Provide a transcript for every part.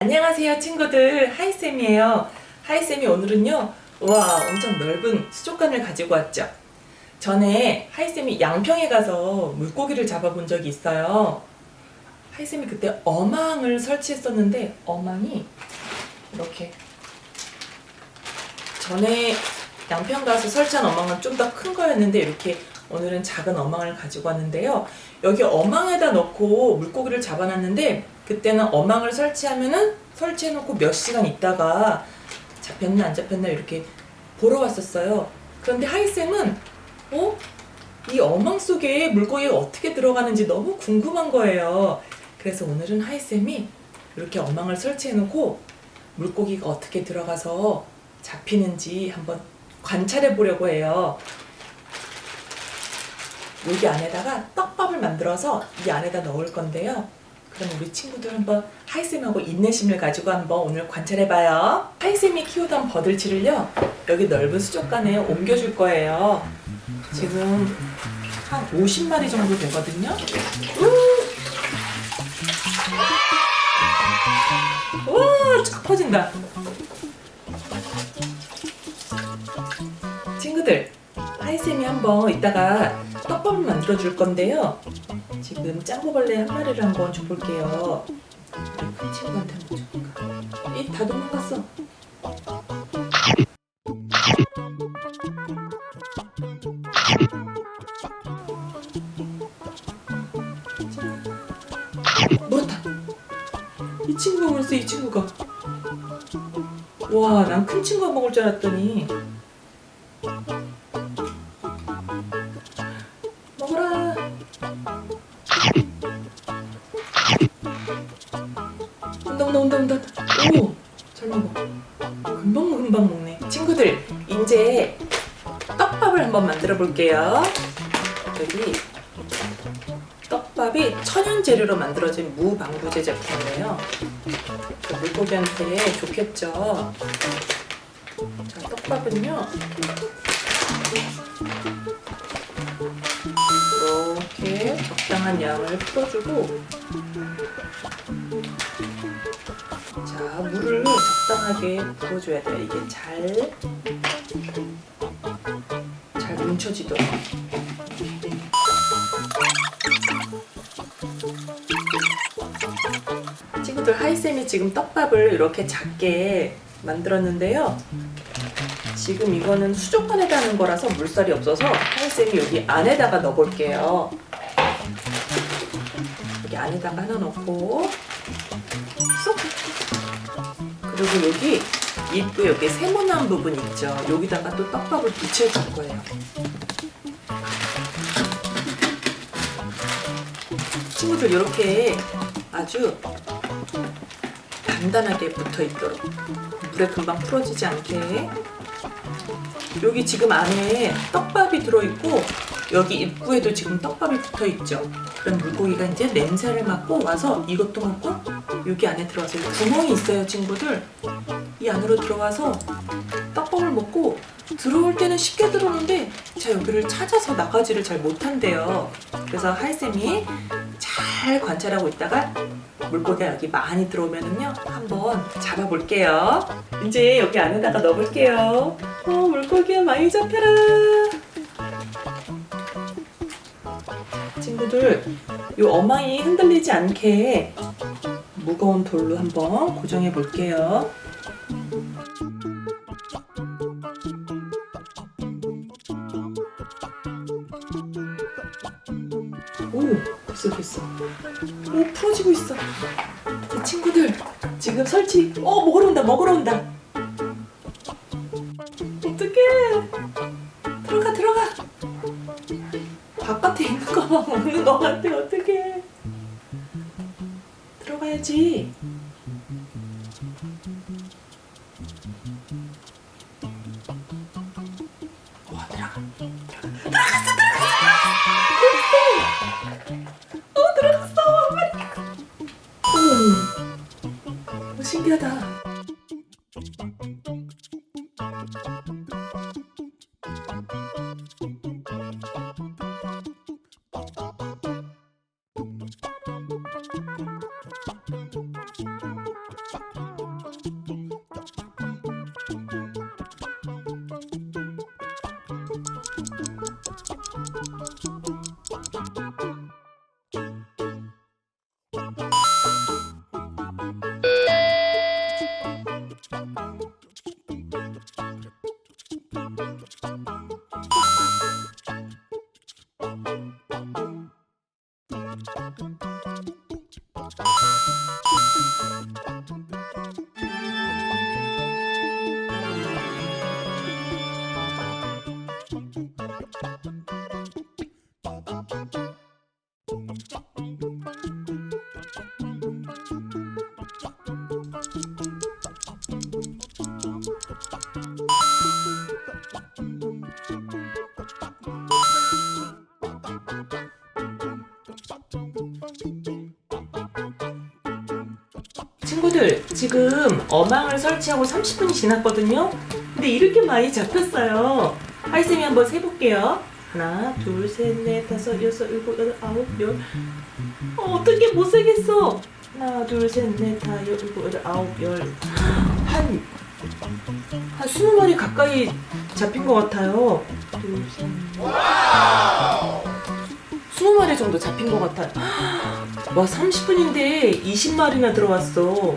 안녕하세요 친구들. 하이쌤이에요. 하이쌤이 오늘은요 와 엄청 넓은 수족관을 가지고 왔죠. 전에 하이쌤이 양평에 가서 물고기를 잡아본 적이 있어요. 하이쌤이 그때 어망을 설치했었는데 어망이 이렇게 전에 양평 가서 설치한 어망은 좀 더 큰 거였는데 이렇게 오늘은 작은 어망을 가지고 왔는데요. 여기 어망에다 넣고 물고기를 잡아놨는데 그때는 어망을 설치하면은 설치해놓고 몇 시간 있다가 잡혔나 안 잡혔나 이렇게 보러 왔었어요. 그런데 하이쌤은 어? 이 어망 속에 물고기가 어떻게 들어가는지 너무 궁금한 거예요. 그래서 오늘은 하이쌤이 이렇게 어망을 설치해놓고 물고기가 어떻게 들어가서 잡히는지 한번 관찰해 보려고 해요. 여기 안에다가 떡밥을 만들어서 이 안에다 넣을 건데요. 그럼 우리 친구들 한번 하이쌤하고 인내심을 가지고 한번 오늘 관찰해봐요. 하이쌤이 키우던 버들치를요, 여기 넓은 수족관에 옮겨줄 거예요. 지금 한 50마리 정도 되거든요. 우! 우와, 쫙 퍼진다. 친구들, 하이쌤이 한번 이따가 떡밥을 만들어 줄 건데요. 지금 짱구벌레 한 마리를 한번 줘볼게요. 큰 친구한테 한번 줘볼까? 이다 도망갔어. 물었다. 이 친구가 물었어, 이 친구가. 와, 난 큰 친구가 먹을 줄 알았더니 한번 만들어 볼게요. 여기 떡밥이 천연 재료로 만들어진 무방부제 제품이에요. 그 물고기한테 좋겠죠. 자, 떡밥은요. 이렇게 적당한 양을 풀어주고 자 물을 적당하게 부어줘야 돼요 이게 잘잘 뭉쳐지도록. 친구들 하이쌤이 지금 떡밥을 이렇게 작게 만들었는데요. 지금 이거는 수족관에다 하는 거라서 물살이 없어서 하이쌤이 여기 안에다가 넣어볼게요. 여기 안에다가 하나 넣고 쏙! 그리고 여기 입구 여기 세모난 부분 있죠. 여기다가 또 떡밥을 붙여줄 거예요. 친구들 이렇게 아주 단단하게 붙어 있도록 물에 금방 풀어지지 않게 여기 지금 안에 떡밥이 들어있고 여기 입구에도 지금 떡밥이 붙어 있죠. 그럼 물고기가 이제 냄새를 맡고 와서 이것도 먹고 여기 안에 들어와서 구멍이 있어요 친구들. 이 안으로 들어와서 떡밥을 먹고 들어올 때는 쉽게 들어오는데 자 여기를 찾아서 나가지를 잘 못한대요. 그래서 하이쌤이 잘 관찰하고 있다가 물고기가 여기 많이 들어오면은요 한번 잡아볼게요. 이제 여기 안에다가 넣어볼게요. 어 물고기야 많이 잡혀라. 친구들 이 어망이 흔들리지 않게 무거운 돌로 한번 고정해 볼게요. 오 됐어 됐어. 오 풀어지고 있어. 이 친구들 지금 설치. 어 먹으러 온다 먹으러 온다. 바깥에 있는 거만 먹는 거 같아 어떡해. 들어가야지. 친구들 지금 어망을 설치하고 30분이 지났거든요. 근데 이렇게 많이 잡혔어요. 하이쌤이 한번 세볼게요. 하나, 둘, 셋, 넷, 다섯, 여섯, 일곱, 여덟, 아홉, 열. 어, 어떻게 못 세겠어? 하나, 둘, 셋, 넷, 다, 여, 일곱, 여덟, 아홉, 열. 한, 한 20마리 가까이 잡힌 것 같아요. 둘, 셋, 넷. 20마리 정도 잡힌 것 같아요. 와 30분인데 20마리나 들어왔어.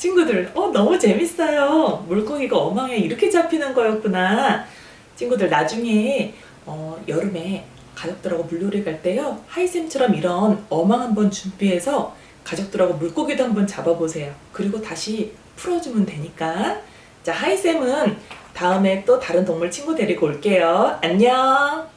친구들, 어 너무 재밌어요. 물고기가 어망에 이렇게 잡히는 거였구나. 친구들 나중에 어, 여름에 가족들하고 물놀이 갈 때요 하이쌤처럼 이런 어망 한번 준비해서 가족들하고 물고기도 한번 잡아보세요. 그리고 다시 풀어주면 되니까. 자 하이쌤은 다음에 또 다른 동물 친구 데리고 올게요. 안녕.